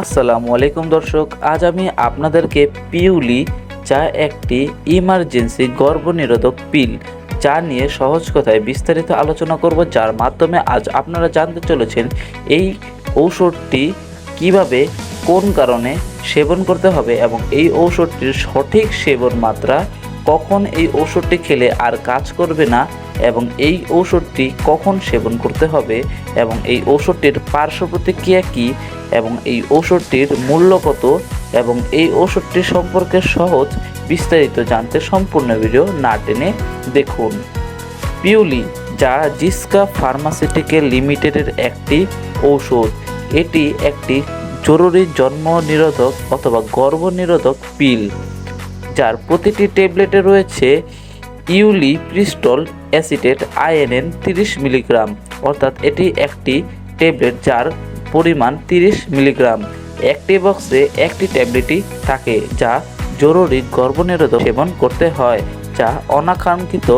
আসসালামু আলাইকুম দর্শক, আজ আমি আপনাদেরকে পিউলি যা একটি ইমার্জেন্সি গর্ভনিরোধক পিল যা নিয়ে সহজ কথায় বিস্তারিত আলোচনা করব, যার মাধ্যমে আজ আপনারা জানতে চলেছেন এই ঔষধটি কীভাবে, কোন কারণে সেবন করতে হবে এবং এই ঔষধটির সঠিক সেবন মাত্রা, কখন এই ঔষধটি খেলে আর কাজ করবে না এবং এই ঔষধটি কখন সেবন করতে হবে এবং এই ঔষধটির পার্শ্ব প্রতিক্রিয়া কী এবং এই ঔষধটির মূল্য কত এবং এই ঔষধটি সম্পর্কে সহজ বিস্তারিত জানতে সম্পূর্ণ ভিডিও না টেনে দেখুন। পিউলি, যা জিসকা ফার্মাসিউটিক্যাল লিমিটেডের একটি ঔষধ, এটি একটি জরুরি জন্ম নিরোধক অথবা গর্ভ নিরোধক পিল, যার প্রতিটি ট্যাবলেটে রয়েছে ইউলি প্রিস্টল অ্যাসিটেট আইএনএন তিরিশ মিলিগ্রাম, অর্থাৎ এটি একটি ট্যাবলেট যার পরিমাণ তিরিশ মিলিগ্রাম। একটি বক্সে একটি ট্যাবলেটই থাকে, যা জরুরি গর্ভনিরোধক সেবন করতে হয়, যা অনাকাঙ্ক্ষিত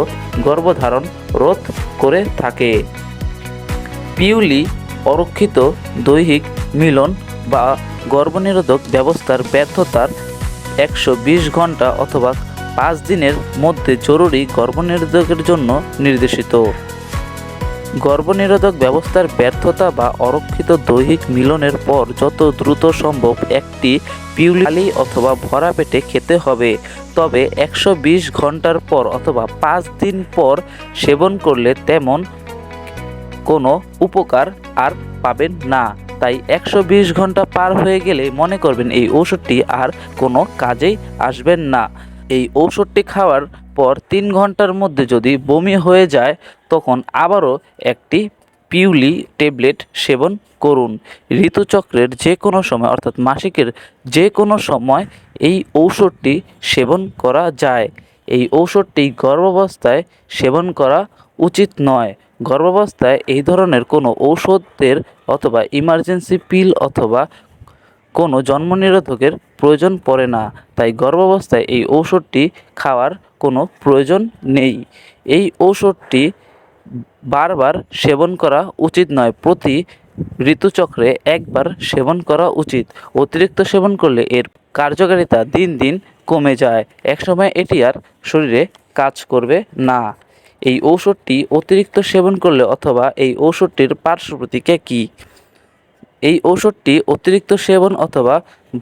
গর্ভধারণ রোধ করে থাকে। পিউলি অরক্ষিত দৈহিক মিলন বা গর্ভনিরোধক ব্যবস্থার ব্যর্থতার একশো বিশ ঘণ্টা অথবা পাঁচ দিনের মধ্যে জরুরি গর্ভনিরোধকের জন্য নির্দেশিত। গর্ভনিরোধক ব্যবস্থার ব্যর্থতা বা অরক্ষিত দৈহিক মিলনের পর যত দ্রুত সম্ভব একটি পিউলি অথবা ভরা পেটে খেতে হবে। তবে একশো বিশ ঘণ্টার পর অথবা পাঁচ দিন পর সেবন করলে তেমন কোনো উপকার আর পাবেন না। তাই একশো বিশ ঘণ্টা পার হয়ে গেলে মনে করবেন এই ওষুধটি আর কোনো কাজেই আসবেন না। এই ঔষধটি খাওয়ার পর তিন ঘণ্টার মধ্যে যদি বমি হয়ে যায়, তখন আবারও একটি পিউলি ট্যাবলেট সেবন করুন। ঋতুচক্রের যে কোনো সময়, অর্থাৎ মাসিকের যে কোনো সময় এই ঔষধটি সেবন করা যায়। এই ঔষধটি গর্ভাবস্থায় সেবন করা উচিত নয়। গর্ভাবস্থায় এই ধরনের কোনো ঔষধের অথবা ইমার্জেন্সি পিল অথবা কোনো জন্ম নিরোধকের প্রয়োজন পড়ে না। তাই গর্ভাবস্থায় এই ঔষধটি খাওয়ার কোনো প্রয়োজন নেই। এই ঔষধটি বারবার সেবন করা উচিত নয়। প্রতি ঋতুচক্রে একবার সেবন করা উচিত। অতিরিক্ত সেবন করলে এর কার্যকারিতা দিন দিন কমে যায়। একসময় এটি আর শরীরে কাজ করবে না। এই ঔষধটি অতিরিক্ত সেবন করলে অথবা এই ঔষধটির পার্শ্ব প্রতিক্রিয়া কী? এই ঔষধটি অতিরিক্ত সেবন অথবা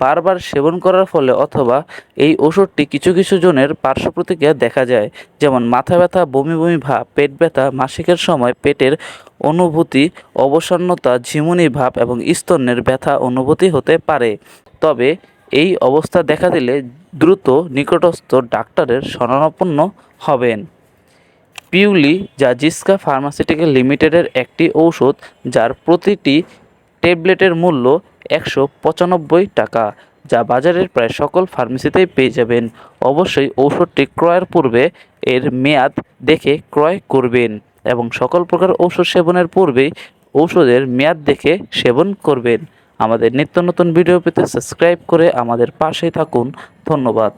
বারবার সেবন করার ফলে অথবা এই ওষুধটি কিছু কিছু জনের পার্শ্ব প্রতিক্রিয়া দেখা যায়, যেমন মাথা ব্যথা, বমি বমি ভাব, পেট ব্যথা, মাসিকের সময় পেটের অনুভূতি, অবসন্নতা, ঝিমুনি ভাব এবং স্তনের ব্যথা অনুভূতি হতে পারে। তবে এই অবস্থা দেখা দিলে দ্রুত নিকটস্থ ডাক্তারের শরণাপন্ন হবেন। পিউলি যা জিস্কা ফার্মাসিউটিক্যাল লিমিটেডের একটি ঔষধ, যার প্রতিটি ট্যাবলেটের মূল্য একশো পঁচানব্বই টাকা, যা বাজারের প্রায় সকল ফার্মেসিতেই পেয়ে যাবেন। অবশ্যই ঔষধটি ক্রয়ের পূর্বে এর মেয়াদ দেখে ক্রয় করবেন এবং সকল প্রকার ঔষধ সেবনের পূর্বেই ঔষধের মেয়াদ দেখে সেবন করবেন। আমাদের নিত্য নতুন ভিডিও পেতে সাবস্ক্রাইব করে আমাদের পাশে থাকুন। ধন্যবাদ।